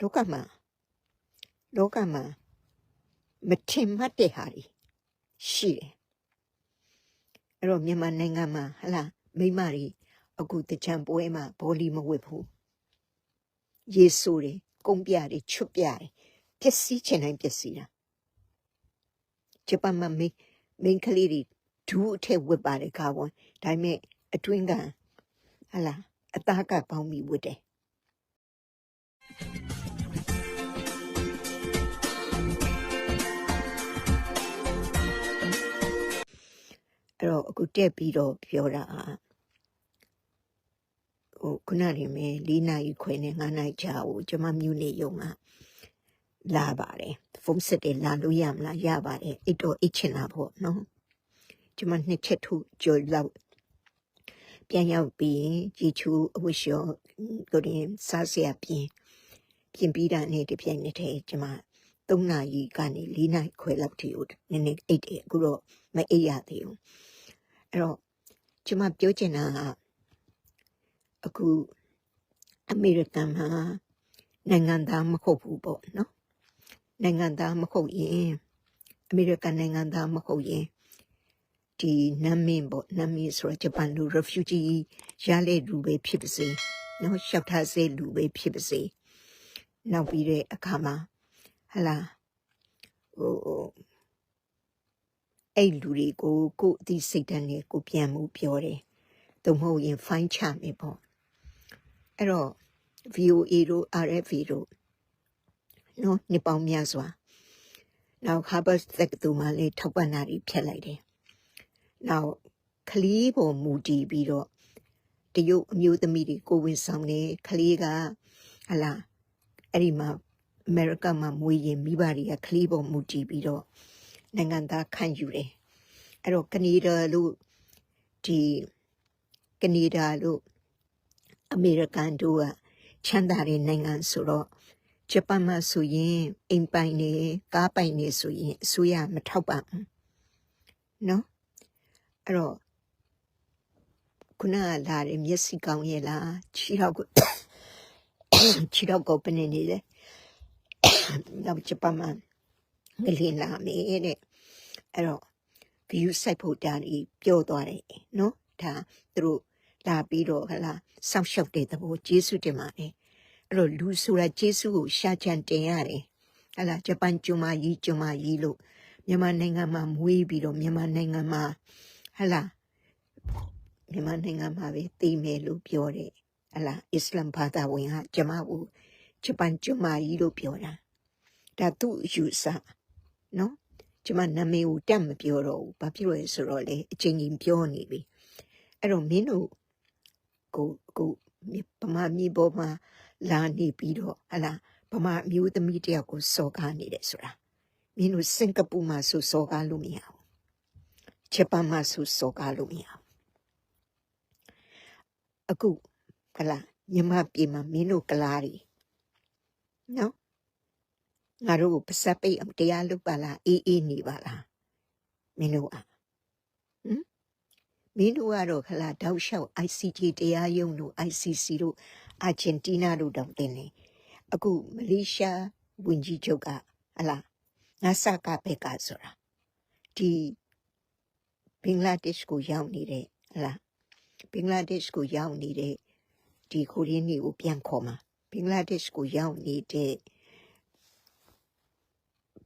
လောကမှာလောကမှာမထင်မှတ်တဲ့ဟာတွေရှိတယ်အဲ့တော့မြန်မာနိုင်ငံမှာဟလာမိန်းမတွေအခုတကြံပွဲမှာဘောလီမဝတ်ဘူးယေဆိုတွေကုန်းပြတွေချွတ်ပြတွေပျက်စီးချင်တိုင်းပျက်စီးတာဂျပန်မှာမိန်းမိန်းကလေးတွေဒူးအထက်ဝတ်ပါတယ်ကာဝန်ဒါပေမဲ့အတွင်းကဟလာအသားကပေါင်းပြီးဝတ်တယ် အဲ့တော့အခုတက်ပြီးတော့ပြောတာကဟိုခုနနေမယ်၄နာရီခွဲနဲ့၅နာရီကြာကိုကျွန်မမြို့နေရုံကလာပါတယ်ဖုန်းဆက်တယ်လာလို့ရမလားရပါတယ်အဲ့တော့အိတ်ချင်တာပေါ့နော်ကျွန်မနှစ်ချက်ထုကြော်လောက်ပြန်ရောက်ပြီးရင်ជីချူအဝှရှောကိုရင်စားစရာပြင်ပြင်ပြီးတာနဲ့တပြိုင်နက်တည်းကျွန်မ3နာရီကနေ4နာရီခွဲလောက်ထိကိုနည်းနည်းအိတ်တယ်အခုတော့မအိတ်ရသေးဘူး အဲ့တော့ကျမပြောချင်တာကအခုအမေရိကန်မှာနိုင်ငံသားမဟုတ်ဘူးပေါ့နော်နိုင်ငံသားမဟုတ်ရင်အမေရိကန်နိုင်ငံသားမဟုတ်ရင်ဒီနာမည်ပေါ့နာမည်ဆိုတော့ဂျပန်လူ refugee ရတဲ့လူပဲဖြစ်ပါစေနော်ရှောက်ထားစေလူပဲဖြစ်ပါစေနောက်ပြီးတဲ့အခါမှာဟလာဟို အဲ့လူတွေကိုကိုယ့်အသိစိတ်ဓာတ်နဲ့ကိုပြန်မှုပြောတယ်။သို့မဟုတ်ရင် fine ချမယ်ပေါ့။အဲ့တော့ VOA တို့ RFA တို့နော်နှစ်ပေါင်းများစွာနောက် Harvard တက္ကသိုလ်မှာလည်းထောက်ပံ့တာတွေဖြတ်လိုက်တယ်။နောက်ကလေးပေါ်မူတည်ပြီးတော့တရုတ်အမျိုးသမီးတွေကိုဝင်ဆောင်တယ်ကလေးကဟလာအဲ့ဒီမှာအမေရိကမှာမွေးရင်မိဘတွေကကလေးပေါ်မူတည်ပြီးတော့နိုင်ငံသားခန့်ယူတယ် အဲ့တော့ကနေဒါလို့ဒီကနေဒါလို့အမေရိကန်တို့ကချမ်းသာတဲ့နိုင်ငံဆိုတော့ဂျပန်မှာဆိုရင်အိမ်ပိုင်နေကားပိုင်နေဆိုရင်အစိုးရမထောက်ပံ့ဘူးနော်အဲ့တော့ခုနကလာတယ်မျက်စိကောင်းရဲ့လားခြေထောက်ကိုခြေထောက်ကိုပနေနေတယ်နောက်ဂျပန်မှာငလင်လာမယ်တဲ့အဲ့တော့ view စိုက်ဖို့တာကြီးပြောသွားတယ်နော်ဒါသူတို့လာပြီးတော့ဟလာစောင့်ရှောက်တဲ့သဘောကျေးဇူးတင်ပါတယ်အဲ့တော့လူဆိုတာကျေးဇူးကိုရှာချန်တင်ရတယ်ဟလာဂျပန်ကျွန်းမကြီးကျွန်းမကြီးလို့မြန်မာနိုင်ငံမှာမွေးပြီးတော့မြန်မာနိုင်ငံမှာဟလာမြန်မာနိုင်ငံမှာပဲသိမယ်လို့ပြောတယ်ဟလာအစ္စလမ်ဘာသာဝင်ဟာကျမကိုဂျပန်ကျွန်းမကြီးလို့ပြောတာဒါသူ့ယူဆနော် ကျမနာမည်ကိုတက်မပြောတော့ဘူးဘာဖြစ်လို့လဲဆိုတော့လေအချင်းချင်းပြောနေပြီအဲ့တော့မင်းတို့ကိုကိုဗမာမျိုးပေါ်မှာလာနေပြီးတော့ဟလာဗမာအမျိုးသမီးတယောက်ကိုစော်ကားနေတယ်ဆိုတာမင်းတို့စင်ကာပူမှာဆိုစော်ကားလို့မရဘူးဂျပန်မှာဆိုစော်ကားလို့မရဘူးအခုကလာမြန်မာပြည်မှာမင်းတို့ကလားတွေနော် ငါတို့ကိုပါစပ်ပိတ်အောင်တရားလုပ်ပါလားအေးအေးနေပါလားမင်းတို့อ่ะဟမ်မင်းတို့ကတော့ခလာတောက်လျှောက် ICT တရားရုံးတို့ ICC တို့အာဂျင်တီးနားတို့တောင်တင်နေအခုမလေးရှားဝင်ကြီးချုပ်ကဟလာငါစကဘက်ကဆိုတာဒီဘင်္ဂလားဒေ့ရှ်ကိုရောက်နေတဲ့ဟလာဘင်္ဂလားဒေ့ရှ်ကိုရောက်နေတဲ့ဒီခိုရင်းကြီးကိုပြန်ခေါ်မှာဘင်္ဂလားဒေ့ရှ်ကိုရောက်နေတဲ့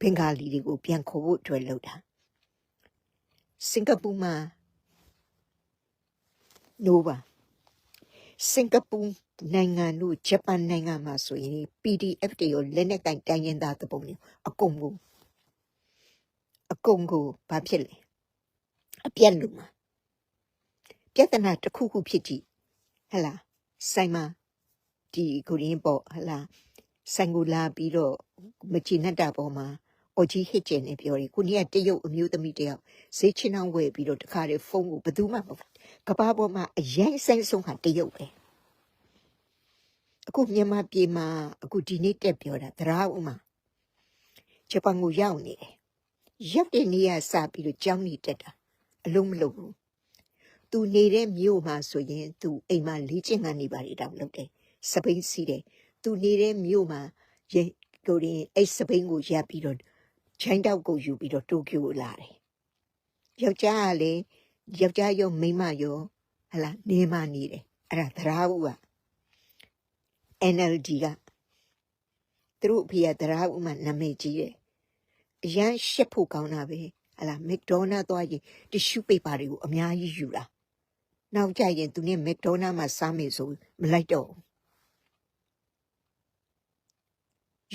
ဘင်္ဂါလီတွေကိုပြန်ခေါ်ဖို့အတွက်လုပ်တာစင်ကာပူမှာနိုးပါစင်ကာပူနိုင်ငံတို့ဂျပန်နိုင်ငံမှာဆိုရင် PDF တွေရောလက်နက်ကင်တိုင်းရင်သားတပုံတွေအကုန်ကိုအကုန်ကိုဘာဖြစ်လဲအပြက်လို့မှာပြဿနာတစ်ခုခုဖြစ်ကြည့်ဟလာဆိုင်မှာဒီကိုရင်းပေါ့ဟလာဆိုင်ကိုလာပြီးတော့မချီနဲ့တာပေါ်မှာ အော်ကြီးဟစ်ကျင်နေပြောတယ်ခုနေ့ကတရုတ်အမျိုးသမီးတယောက်ဈေးချင်းအောင်ဝယ်ပြီးတော့တခါတည်းဖုန်းကိုဘယ်သူမှမဟုတ်ကဘာပေါ်မှာအရင်ဆိုင်ဆုံးဟာတရုတ်ပဲအခုမြန်မာပြည်မှာအခုဒီနေ့တက်ပြောတာသရာဥမှာဂျပန်ကိုရောက်နေတယ်ရောက်တဲ့နေရာစပြီးတော့ကြောင်းနေတက်တာအလုံးမလုံးဘူးသူနေတဲ့မြို့မှာဆိုရင်သူအိမ်မှာလေးကျင်ကနေပါလေတောင်လုပ်တယ်စပိန်စီးတယ်သူနေတဲ့မြို့မှာရေကိုရင်အဲ့စပိန်ကိုရပ်ပြီးတော့ ချိုင်းတောက်ကိုယူပြီးတော့တိုကျိုကိုလာတယ်ယောက်ျားကလေယောက်ျားရောမိန်းမရောဟလာနေမနေတယ်အဲ့ဒါသရာဥက NLD ကသူတို့အဖေကသရာဥမှနာမည်ကြီးတယ်အရန်ရှက်ဖို့ကောင်းတာပဲဟလာမက်ဒေါနာသွားရင်တ िश ူးပေပါတွေကိုအများကြီးယူတာနောက်ကြရင်သူနဲ့မက်ဒေါနာမှာစားမယ်ဆိုမလိုက်တော့ဘူး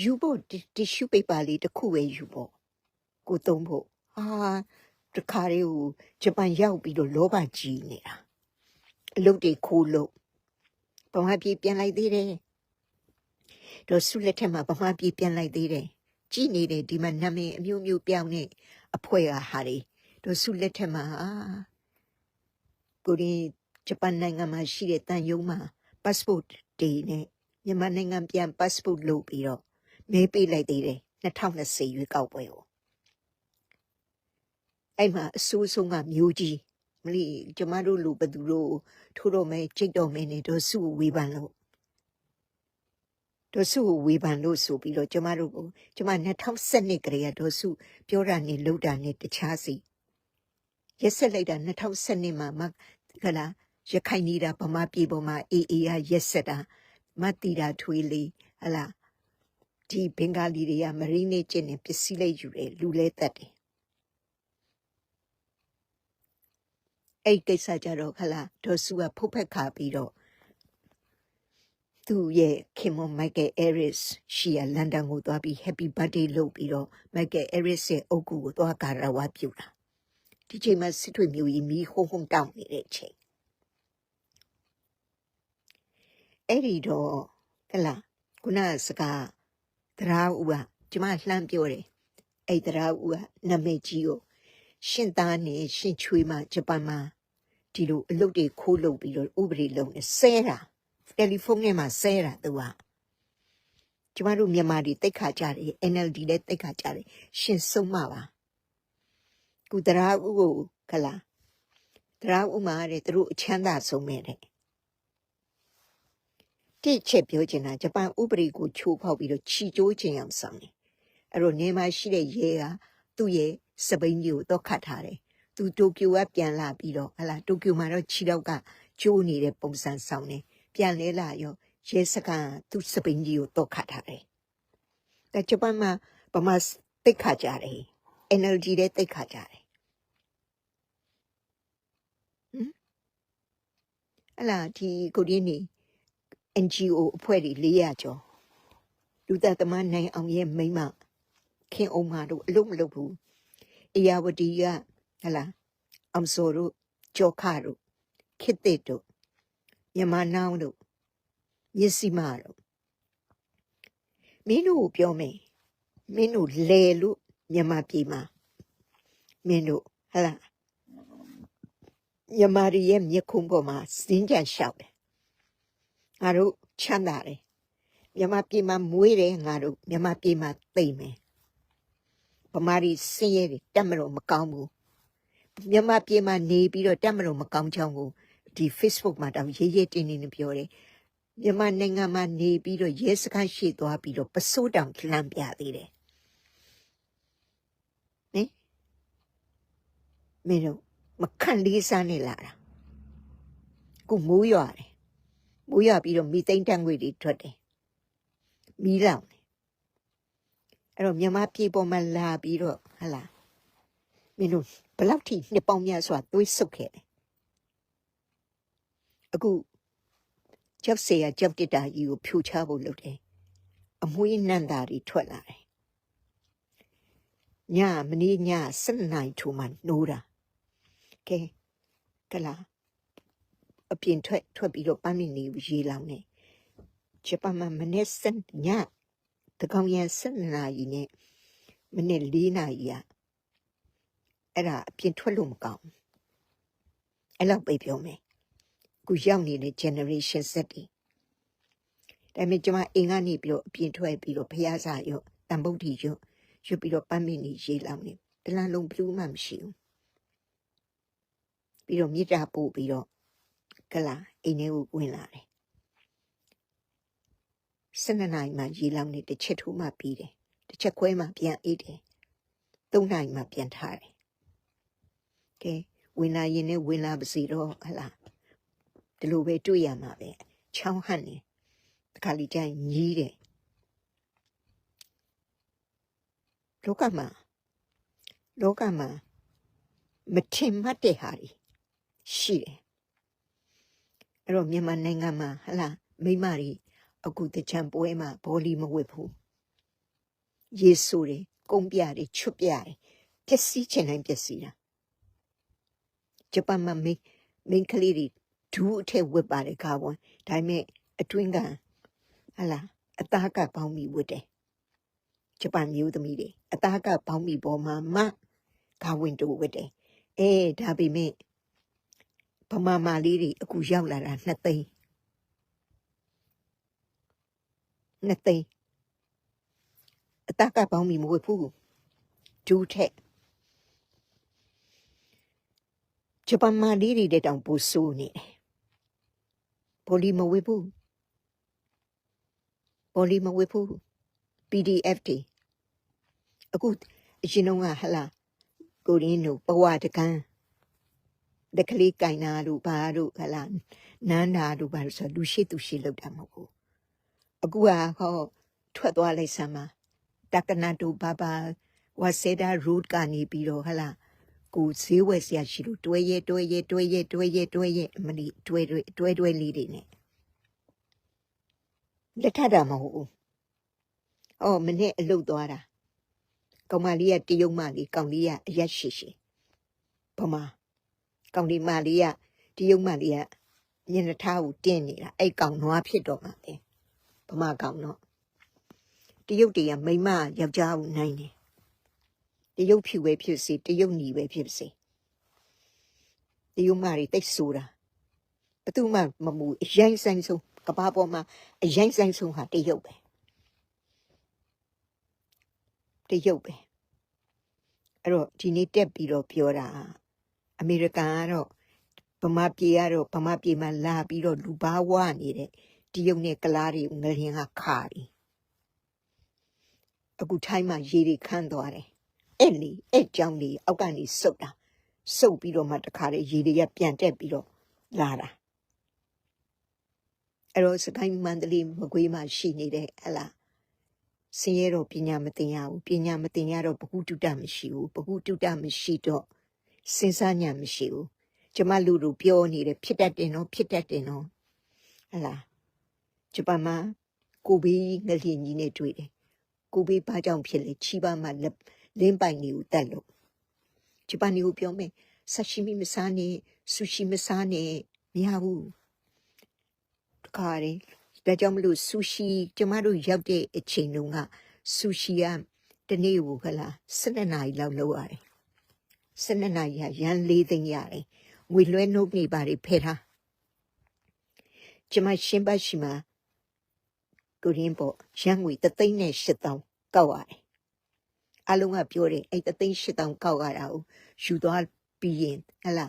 ယူဖို့တ िश ူးပေပါလေးတစ်ခုပဲယူဖို့ကိုသုံးဖို့ဟာတခါလေးကိုဂျပန်ရောက်ပြီးတော့လောဘကြီးနေတာအလုပ်တွေခိုးလို့ဗမာပြည်ပြန်လိုက်သေးတယ်တော့ဆုလက်ထက်မှာဗမာပြည်ပြန်လိုက်သေးတယ်ကြည်နေတယ်ဒီမှာနာမည်အမျိုးမျိုးပြောင်းနေအဖွဲကဟာတွေတော့ဆုလက်ထက်မှာကိုရီဂျပန်နိုင်ငံမှာရှိတဲ့တန်ယုံမှာ passport တွေနဲ့မြန်မာနိုင်ငံပြန် passport လုပ်ပြီးတော့ မဲပေးလိုက်သေးတယ်2020ရွေးကောက်ပွဲကိုအဲ့မှာအဆိုးဆုံးကမျိုးကြီးမလီကျမတို့လူဘသူတို့ထိုးတော့မဲကြိတ်တော့မဲနေတော့စုဝေးပန်လို့ဒေါ်စုကိုဝေဖန်လို့ဆိုပြီးတော့ကျမတို့ကိုကျမ2012ကလေးကဒေါ်စုပြောတာနဲ့လုပ်တာနဲ့တခြားစီရက်ဆက်လိုက်တာ2012မှာမကလာရခိုင်နေတာဗမာပြည်ပေါ်မှာအေးအေးရရက်ဆက်တာမတီတာထွေးလေးဟလာ ဒီဘင်္ဂလီတွေကမရင်းနေကျင့်နေပစ္စည်းလေးယူတယ်လူလဲတက်တယ်အဲ့ကိစ္စကြတော့ခလာဒေါ်စုကဖုတ်ဖက်ခါပြီးတော့သူ့ရဲ့ခင်မမိုက်ကယ်အဲရစ်ရှီယာလန်ဒန်ကိုသွားပြီး Happy Birthday လုပ်ပြီးတော့မိုက်ကယ်အဲရစ်ရဲ့အုပ်ကူကိုသွားကာရဝါပြူတာဒီချိန်မှာစစ်ထွေမျိုးကြီးမီးဟုံးဟုံးတောင်းနေတဲ့အချိန်အဲ့ဒီတော့ဟလာခုနစကား သရာဦးကကျမလှမ်းပြောတယ်အဲ့သရာဦးကနာမည်ကြီးကိုရှင်သားနဲ့ရှင်ချွေးမဂျပန်မှာဒီလိုအလုပ်တွေခိုးလုပ်ပြီးတော့ဥပဒေလုံးနဲ့ဆဲတာတယ်လီဖုန်းထဲမှာဆဲတာသူကကျမတို့မြန်မာတွေတိတ်ခါကြတယ် NLD လည်းတိတ်ခါကြတယ်ရှင်ဆုံးမပါကုတရာဥကိုခလာတရာဥမှာတဲ့သူတို့အချမ်းသာဆုံးမဲ့တဲ့ တိချက်ပြောချင်တာဂျပန်ဥပဒေကိုချိုးဖောက်ပြီးတော့ခြီကျိုးခြင်းအောင်ဆောင်တယ်အဲ့တော့နေမှာရှိတဲ့ရဲကသူ့ရဲ့စပိန်ကြီးကိုတော့ခတ်ထားတယ်သူတိုကျိုကပြန်လာပြီးတော့ဟလာတိုကျိုမှာတော့ခြီတော့ကကျိုးနေတဲ့ပုံစံဆောင်တယ်ပြန်လဲလာရောရဲစကန်သူ့စပင်းကြီးကိုတော့ခတ်ထားတယ်။ဒါဂျပန်မှာဗမာတိတ်ခါကြတယ် NLG တဲ့တိတ်ခါကြတယ်ဟမ်အလားဒီကိုရင်းနေ NGO အဖွဲ့တွေ400ကျော်လူသက်သမားနိုင်အောင်ရဲ့မိမခင်အောင်မတို့အလုံးမလုပ်ဘူးအေယာဝတီကဟလာအမ်ဆိုတို့ကြောခတို့ခိတဲ့တို့မြန်မာနောင်တို့မြစ်စီမတို့မင်းတို့ပြောမယ်မင်းတို့လဲလို့မြန်မာပြည်မှာမင်းတို့ဟလာမြန်မာရီရဲ့မြက်ခုံးပေါ်မှာစင်းကြံလျှောက်တယ် ငါတို့ချမ်းသာတယ်မြန်မာပြည်မှာမွေးတယ်ငါတို့မြန်မာပြည်မှာသိမ့်မယ်ဗမာရီစင်းရဲတွေတက်မလို့မကောင်းဘူးမြန်မာပြည်မှာနေပြီးတော့တက်မလို့မကောင်းချောင်းကိုဒီ Facebook မှာတောင်ရေးရေးတင်းတင်းပြောတယ်မြန်မာနိုင်ငံမှာနေပြီးတော့ရဲစခန်းရှိသွားပြီးတော့ပစိုးတောင်လှမ်းပြသေးတယ်ဟင်မင်းတို့မခန့်လေးစားနေလာတာခုမိုးရွာတယ် မိုးရပြီးတော့မိသိမ့်တန်ငွေတွေထွက်တယ်မီးလောင်တယ်အဲ့တော့မြန်မာပြည်ပေါ်မှာလာပြီးတော့ဟလာမင်းတို့ဘလောက်ထိနှစ်ပေါင်းများစွာသွေးဆုပ်ခဲ့တယ်အခုကျောက်ဆရာကျောက်တစ်တာကြီးကိုဖြိုချဖို့လုပ်တယ်အမွှေးနံတာတွေထွက်လာတယ်ညမနေ့ည7:00နာရီထိုးမှနှိုးတာကဲကလား အပြင်ထွက်ထွက်ပြီးတော့ပန်းမီနေရေလောင်နေဂျပန်မှာမနေ့စညတကောင်ရန်7နာရီနဲ့မနေ့4နာရီอ่ะအဲ့ဒါအပြင်ထွက်လို့မကောင်းအဲ့လောက်ပဲပြောမယ်ခုရောက်နေတဲ့ generation Z တွေဒါပေမဲ့ကျွန်မအိမ်ကနေပြီးတော့အပြင်ထွက်ပြီးတော့ဖះစာရောတန်ပုတ်တီရောရွတ်ပြီးတော့ပန်းမင်းကြီးရေးလောင်းနေတလန်းလုံးဘလူးမှမရှိဘူးပြီးတော့မြစ်တာပို့ပြီးတော့ ကလာအိမ်ထဲကိုဝင်လာတယ်စ12နာရီမှရေလောင်းနေတစ်ချက်ထိုးမှပြီးတယ်တစ်ချက်ခွဲမှပြန်အေးတယ်3နာရီမှပြန်ထားတယ်ကဲဝင်လာရင်လည်းဝင်လာပါစီတော့ဟလားဒီလိုပဲတွေ့ရမှာပဲချောင်းဟန့်နေတခါလေကျရင်ညီးတယ်လောကမှာလောကမှာမထင်မှတ်တဲ့ဟာတွေရှိတယ် အဲ့တော့မြန်မာနိုင်ငံမှာဟလာမိန်းမတွေအခုတချံပွဲမှာဘောလီမဝစ်ဘူးယေဆူတွေကုန်းပြတွေချွတ်ပြတွေပျက်စီးချင်တိုင်းပျက်စီးတာဂျပန်မှာမိန်းမိန်းကလေးတွေဒူးအထက်ဝစ်ပါတယ်ကားဝန်ဒါပေမဲ့အတွင်းကဟလာအသားကပေါင်းပြီးဝစ်တယ်ဂျပန်မျိုးသမီးတွေအသားကပေါင်းပြီးပေါ်မှာမှကားဝင်တူဝစ်တယ်အဲဒါပေမဲ့ ဗမာမာလေးတွေအခုရောက်လာတာနှစ်သိန်းနှစ်သိန်းအတက်ကပေါင်းပြီးမဝတ်ဘူးဒူးထက်ဂျပန်မာလေးတွေတဲ့တောင်ပူဆိုးနေတယ်ပိုလီမဝတ်ဘူးပိုလီမဝတ်ဘူး PDF တွေအခုအရင်တော့ဟလာကိုရင်းတို့ဘဝတကန်း တကလေးကင်နာတို့ဘာတို့ဟလာနန်းနာတို့ဘာလို့ဆိုလူရှိသူရှိလောက်တာမဟုတ်ဘူးအခုကဟောထွက်သွားလိုက်စမ်းပါတက္ကနာတို့ဘာဘာဝါစေဒါ route ကနေပြီးတော့ဟလာကိုဈေးဝယ်ဆရာရှိလို့တွဲရဲတွဲရဲတွဲရဲတွဲရဲတွဲရဲအမလီတွဲတွဲတွဲတွဲလေးတွေနဲ့လက်ထတာမဟုတ်ဘူးအော်မနေ့အလုတ်သွားတာကောင်မလေးကတရုတ်မလေးကောင်လေးကအရက်ရှိရှိဗမာ ကောင်ဒီမလေးကတရုတ်မလေးကညနေထားကိုတင်းနေတာအဲ့ကောင်နွားဖြစ်တော့မှာပဲဗမာကောင်တော့တရုတ်တွေကမိမယောက်ျားကိုနိုင်တယ်တရုတ်ဖြူပဲဖြစ်စေတရုတ်ညီပဲဖြစ်စေတရုတ်မတွေတိတ်ဆိုတာဘယ်သူမှမမူအရင်ဆိုင်ဆုံးကဘာပေါ်မှာအရင်ဆိုင်ဆုံးဟာတရုတ်ပဲတရုတ်ပဲအဲ့တော့ဒီနေ့တက်ပြီးတော့ပြောတာ အမေရိကန်ကတော့ဗမာပြည်ကတော့ဗမာပြည်မှာလာပြီးတော့လူဘာဝနေတဲ့တရုတ်နဲ့ကလားတွေငလျင်ကခါတယ်အခုထိုင်းမှာရေတွေခန်းသွားတယ်အဲ့လေအဲ့ကြောင့်လေအောက်ကနေစုပ်တာစုပ်ပြီးတော့မှတခါလေရေတွေကပြန်တက်ပြီးတော့လာတာအဲ့တော့စကိုင်းမန္တလေးမကွေးမှာရှိနေတဲ့ဟလာဆင်းရဲတော့ပညာမသင်ရဘူးပညာမသင်ရတော့ဘ ഹു တုတမရှိဘူးဘ ഹു တုတမရှိတော့ စဉ်းစားဉာဏ်မရှိဘူးကျမလူလူပြောနေတယ်ဖြစ်တတ်တယ်နော်ဖြစ်တတ်တယ်နော်ဟလာဂျပန်မှာကိုဘေးငလျင်ကြီးနဲ့တွေ့တယ်ကိုဘေးဘာကြောင့်ဖြစ်လဲချီပါမှလက်လင်းပိုင်နေကိုတက်လို့ဂျပန်ကိုပြောမယ်ဆာရှိမီမစားနဲ့ဆူရှီမစားနဲ့မရဘူးတခါလေဒါကြောင့်မလို့ဆူရှီကျမတို့ရောက်တဲ့အချိန်တုန်းကဆူရှီကတနေ့ကိုခလား12နာရီလောက်လုပ်ရတယ် 12နာရီရရန်၄သိန်းရတယ်ငွေလွှဲနှုတ်နေပါလေဖဲထားကျမရှင်းပါရှိမှာကိုရင်းပေါ့ရန်ငွေ3သိန်းနဲ့8000ကောက်ရတယ်အလုံးကပြောတယ်အဲ့3သိန်း8000ကောက်ရတာကိုယူသွားပြီးရင်ဟလာ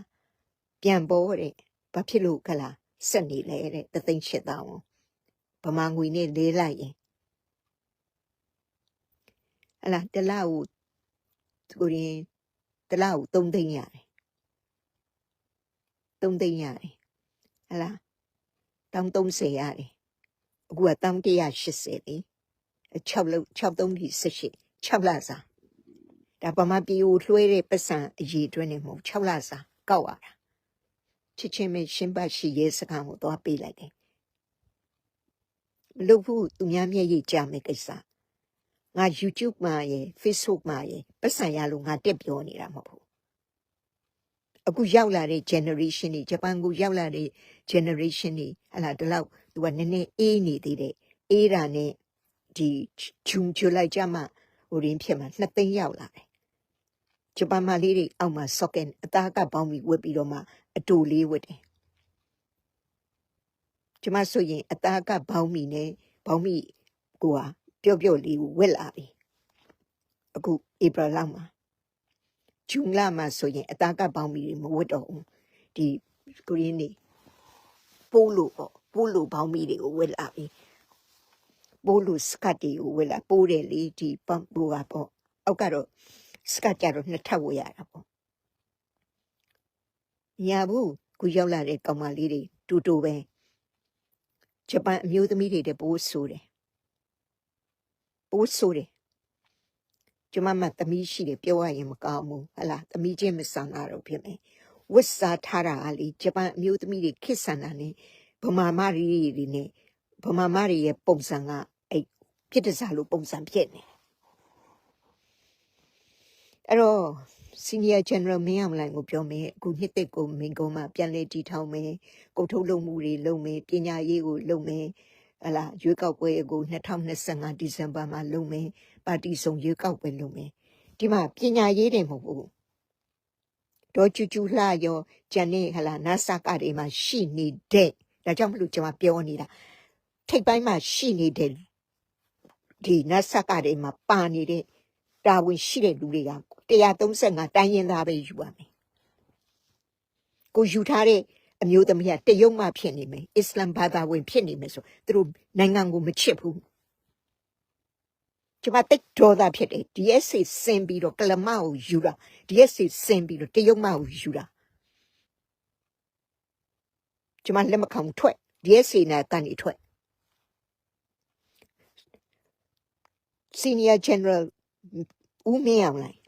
ပြန်ပေါ်တဲ့ဘာဖြစ်လို့ခလားဆက်နေလဲတဲ့3သိန်း8000ဗမာငွေနဲ့လေးလိုက်ရင်ဟလာတလားကိုကိုရင် တလားကို3သိန်းရတယ်3သိန်းရတယ်ဟလားတောင်း30ရတယ်အခုကတောင်း180လေ6လုံး6သုံးပြီး18 6လစာဒါပမာပြည်ကိုလွှဲတဲ့ပတ်စံအရေးအတွင်းနေမဟုတ်6လစာကောက်ရတာချစ်ချင်းမရှင်းပတ်ရှိရဲစခန်းကိုသွားပေးလိုက်တယ်မလုပ်ဘူးသူများမျက်ရည်ကြမယ်ကိစ္စ ငါ YouTube မှာရယ် Facebook မှာရယ်ပတ်စံရလို့ငါတက်ပြောနေတာမဟုတ်ဘူးအခုရောက်လာတဲ့ generation တွေဂျပန်ကိုရောက်လာတဲ့ generation တွေဟလာဒီလောက်သူကနည်းနည်းအေးနေသေးတယ်အေးတာနဲ့ဒီဂျုံဂျူလိုက်ကြမှာဟိုရင်းဖြစ်မှာနှစ်သိန်းရောက်လာတယ်ဂျပန်မှာလေးတွေအောက်မှာ socket အသားကပေါင်းပြီးဝတ်ပြီးတော့မှအတူလေးဝတ်တယ်ကျမဆိုရင်အသားကပေါင်းမိနေပေါင်းမိကိုဟာ ပျော့ပျော့လေးကိုဝတ်လာပြီအခုဧပြီလမှာဂျွန်လမှာဆိုရင်အသားကပေါင်းပြီးမဝတ်တော့ဘူးဒီကိုရင်းနေပိုးလို့ပေါ့ပိုးလို့ပေါင်းပြီးတွေကိုဝတ်လာပြီပိုးလို့စကတ်တီကိုဝယ်လာပိုးတယ်လေဒီပမ်ပူကပေါ့အောက်ကတော့စကတ်ကြတော့နှစ်ထပ်ဝယ်ရတာပေါ့ညာဘူးခုရောက်လာတဲ့ကောင်မလေးတွေတူတူပဲဂျပန်အမျိုးသမီးတွေတပိုးဆိုးတယ် ပိုးဆိုးတယ်ကျမမသမီးရှိတယ်ပြောရရင်မကောင်းဘူးဟလာသမီးချင်းမဆန်တာတော့ဖြစ်မယ်ဝစ်စာထားတာကလေဂျပန်အမျိုးသမီးတွေခစ်ဆန်တာနဲ့ဗမာမရီတွေနဲ့ဗမာမရီရဲ့ပုံစံကအဲ့ပြစ်တစားလိုပုံစံဖြစ်နေတယ်အဲ့တော့ senior general မင်းအောင်လိုင်ကိုပြောမယ်အခုနှစ်သက်ကိုမင်းကုန်းမှာပြန်လဲတီထောင်မယ်ကုတ်ထုတ်လုပ်မှုတွေလုပ်မယ်ပညာရေးကိုလုပ်မယ် ဟလာရွေးကောက်ပွဲကို2025ဒီဇင်ဘာမှာလုပ်မယ်ပါတီစုံရွေးကောက်ပွဲလုပ်မယ်ဒီမှာပညာရေးတယ်မဟုတ်ဘူးဒေါ်ကျူကျူလှရောဂျန်နေဟလာနာဆာကတွေမှာရှိနေတဲ့ဒါကြောင့်မလို့ကျွန်မပြောနေတာထိပ်ပိုင်းမှာရှိနေတဲ့ဒီနာဆာကတွေမှာပါနေတဲ့တာဝန်ရှိတဲ့လူတွေက135တိုင်းရင်သားပဲယူပါမယ်ကိုယူထားတဲ့ အမျိုးသမီးကတရုတ်မှဖြစ်နေမယ်အစ္စလမ်ဘာသာဝင်ဖြစ်နေမယ်ဆိုသူတို့နိုင်ငံကိုမချစ်ဘူးကျွန်မတိတ်ဒေါသဖြစ်တယ် DSC စင်ပြီးတော့ကလမကိုယူတာ DSC စင်ပြီးတော့တရုတ်မှကိုယူတာကျွန်မလက်မခံဘူးထွက် DSC နဲ့ကနေထွက် Senior General ဦးမင်းအောင်လိုက်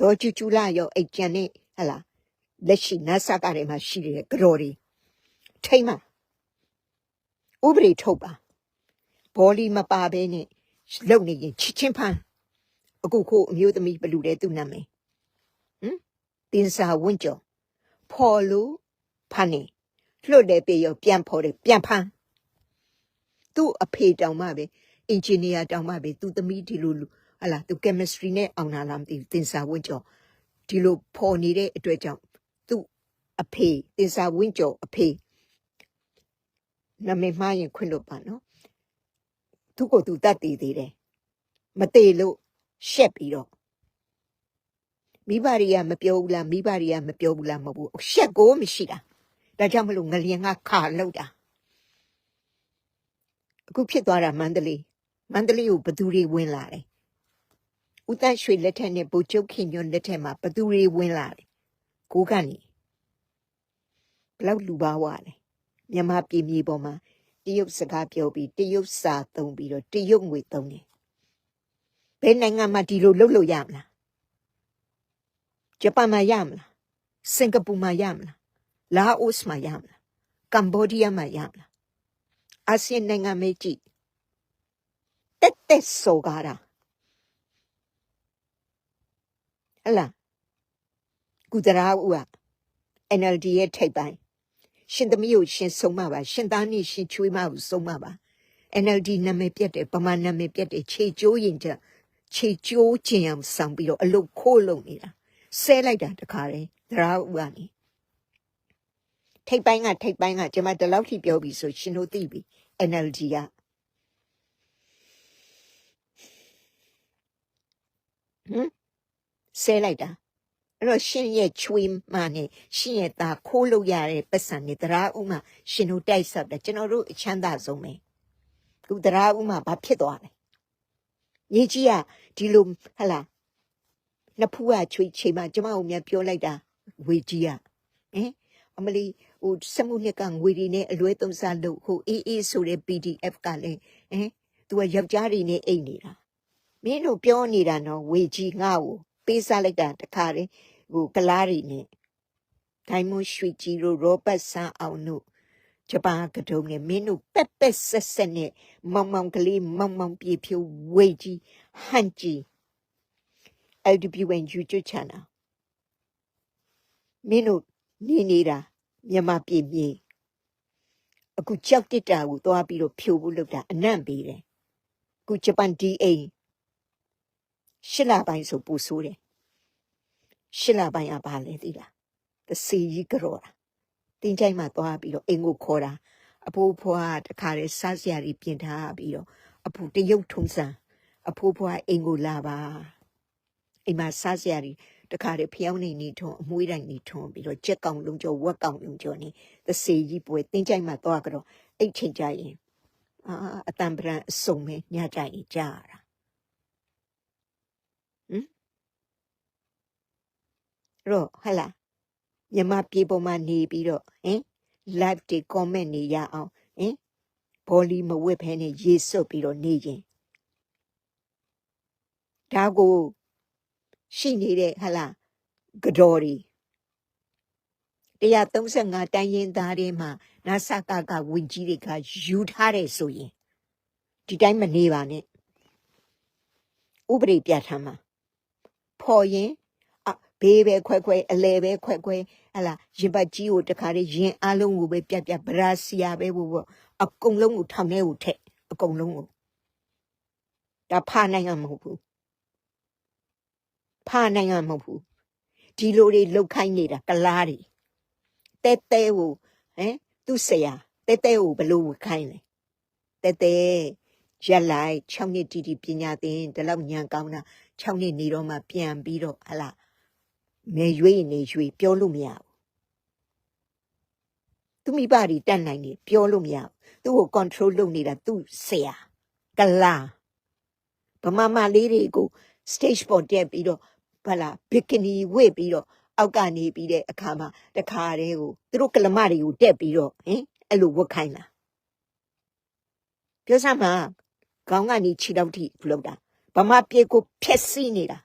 ဒေါ်ကျူကျူလာရောအိတ်ကျန်နဲ့ဟလာ လက်ရှိနတ်ဆာကတွေမှာရှိနေတဲ့ကြော်တွေထိမ့်မှာဥပဒေထုတ်ပါဘောလီမပါဘဲနဲ့လုံနေရင်ချစ်ချင်းဖမ်းအခုခို့အမျိုးသမီးဘလူတဲ့သူနာမည်ဟမ်တင်စာဝင့်ကျော်ဖော်လို့ဖမ်းနေလွတ်တယ်ပြေရောပြန်ဖော်တယ်ပြန်ဖမ်းသူ့အဖေတောင်မှပဲအင်ဂျင်နီယာတောင်မှပဲသူ့သမီးဒီလိုလိုဟလာသူ chemistry နဲ့အောင်လာလားမသိဘူးတင်စာဝင့်ကျော်ဒီလိုဖော်နေတဲ့အတွက်ကြောင့် သူ့အဖေတင်စာဝင့်ကျော်အဖေနာမည်မှားရင်ခွင့်လို့ပါနော်သူ့ကိုသူတတ်တည်သေးတယ်မသေးလို့ရှက်ပြီးတော့မိဘတွေကမပြောဘူးလားမိဘတွေကမပြောဘူးလားမဟုတ်ဘူးရှက်ကိုမရှိတာဒါကြောင့်မလို့ငလျင်ကခါလောက်တာအခုဖြစ်သွားတာမန္တလေးမန္တလေးကိုဘသူတွေဝင်လာတယ်ဦးတန်းရွှေလက်ထက်နဲ့ဗိုလ်ချုပ်ခင်ညွန့်လက်ထက်မှာဘသူတွေဝင်လာတယ် ကိုကနေဘလောက်လူပါဝါလဲမြန်မာပြည်မြေပေါ်မှာတရုတ်စကားပြောပြီးတရုတ်စာသုံးပြီးတော့တရုတ်ငွေသုံးတယ်ဘယ်နိုင်ငံမှာဒီလိုလုပ်လို့ရမလားဂျပန်မှာရမလားစင်ကာပူမှာရမလားလာအိုမှာရမလားကမ္ဘောဒီးယားမှာရမလားအာဆီယံနိုင်ငံမေးကြည့်တက်တက်ဆိုကားတာဟလာ ကုတရာဦးက NLD ရဲ့ထိပ်ပိုင်းရှင်သမီးကိုရှင်ဆုံးမပါရှင်သားနဲ့ရှင်ချွေးမကိုဆုံးမပါ NLD နာမည်ပြတ်တယ်ပမာနာမည်ပြတ်တယ်ခြေကျိုးရင်ကြခြေကျိုးခြင်းအောင်ဆောင်ပြီးတော့အလုတ်ခိုးလုံနေတာဆဲလိုက်တာတခါတည်းသရာဦးကနေထိပ်ပိုင်းကထိပ်ပိုင်းကကျွန်မဒီလောက်ထိပြောပြီးဆိုရှင်တို့သိပြီ NLD ကဟမ်ဆဲလိုက်တာ အဲ့တော့ရှင်ရဲ့ချွေးမနဲ့ရှင်ရဲ့သားခိုးလို့ရတဲ့ပတ်စံနဲ့တရားဥမှာရှင်တို့တိုက်ဆောက်တယ်ကျွန်တော်တို့အချမ်းသာဆုံးပဲခုတရားဥမှာဘာဖြစ်သွားလဲညီကြီးကဒီလိုဟလာနှစ်ဖူးကချွေးချိန်မှာကျမတို့မြန်ပြောလိုက်တာဝေကြီးကဟင်အမလီဟိုစမှုနှစ်ကငွေတွေနဲ့အလွဲသုံးစားလို့ဟိုအေးအေးဆိုတဲ့ PDF ကလည်းဟင်သူကယောက်ျားတွေနဲ့အိတ်နေတာမင်းတို့ပြောနေတာနော်ဝေကြီးငါ့ကို ပေးစားလိုက်တာတခါတည်းဟိုကလားတွေနဲ့ဒိုင်မွန်ရွှေကြီးတို့ရောဘတ်ဆန်းအောင်တို့ဂျပန်ကတုံးနဲ့မင်းတို့ပက်ပက်ဆက်ဆက်နဲ့မောင်မောင်ကလေးမောင်မောင်ပြေဖြိုးဝေကြီးဟန်ကြီး LWN YouTube channel မင်းတို့နေနေတာမြန်မာပြည်မြေအခုကြောက်တစ်တာကိုသွားပြီးတော့ဖြိုဖို့လုပ်တာအနံ့ပေးတယ်အခုဂျပန် DA ရှစ်လပိုင်းဆိုပူဆိုးတယ်ရှစ်လပိုင်းကဘာလဲသိလားသစီကြီးကြော်တာတင်းချိုင်းမှာသွားပြီးတော့အိမ်ကိုခေါ်တာအဖိုးဖွားတခါတည်းစားစရာတွေပြင်ထားပြီးတော့အဖိုးတရုတ်ထုံစံအဖိုးဖွားအိမ်ကိုလာပါအိမ်မှာစားစရာတွေတခါတည်းဖျောင်းနေနေထုံအမွှေးတိုင်းနေထုံပြီးတော့ကြက်ကောင်လုံးကျော်ဝက်ကောင်လုံးကျော်နေသစီကြီးပွဲတင်းချိုင်းမှာသွားကြတော့အိတ်ချိန်ကြရင်အာအတံပရံအစုံပဲညကြရင်ကြားရတာဟမ်အဲ့ တော့ဟဟလာမြမပြေပေါ်မှာနေပြီးတော့ဟင် live တွေ comment နေရအောင်ဟင်ဘောလီမဝစ်ဖဲနဲ့ရေစွတ်ပြီးတော့နေရင်ဒါကိုရှိနေတဲ့ဟဟလာကတော်တွေ135တိုင်းရင်သားတွေမှာနာဆာကကဝင်ကြီးတွေကယူထားတယ်ဆိုရင်ဒီတိုင်းမနေပါနဲ့ဥပဒေပြဋ္ဌာန်းမှာဖော်ရင်အ ဘေးပဲခွဲခွဲအလဲပဲခွဲခွဲဟလာရင်ပတ်ကြီးကိုတခါလေးရင်အလုံးကိုပဲပြတ်ပြတ်ဗရာစီယာပဲဘို့ဘောအကုန်လုံးကိုထောင်ထဲကိုထည့်အကုန်လုံးကိုဒါဖာနိုင်ငံမဟုတ်ဘူးဖာနိုင်ငံမဟုတ်ဘူးဒီလိုတွေလောက်ခိုင်းနေတာကလားတွေတဲတဲကိုဟမ်သူ့ဆရာတဲတဲကိုဘလို့ဝခိုင်းလဲတဲတဲရက်လိုက်6နှစ်တီတီပညာသင်ဒီလောက်ညံကောင်းတာ6နှစ်နေတော့မှပြန်ပြီးတော့ဟလာ မေရွေးနေရွေးပြောလို့မရဘူးသူမိဘတွေတတ်နိုင်နေပြောလို့မရဘူးသူ့ကို control လုပ်နေတာသူ့ဆရာကလာဗမာမလေးတွေကို stage ပေါ်တက်ပြီးတော့ဗလာ bikini ဝတ်ပြီးတော့အောက်ကနေပြီးတဲ့အခါမှာတခါတည်းကိုသူတို့ကလမတွေကိုတက်ပြီးတော့ဟင်အဲ့လိုဝတ်ခိုင်းတာပြောစမ်းမှာခေါင်းကနေခြေတော့ထိဘလို့တာဗမာပြေကိုဖျက်ဆီးနေတာ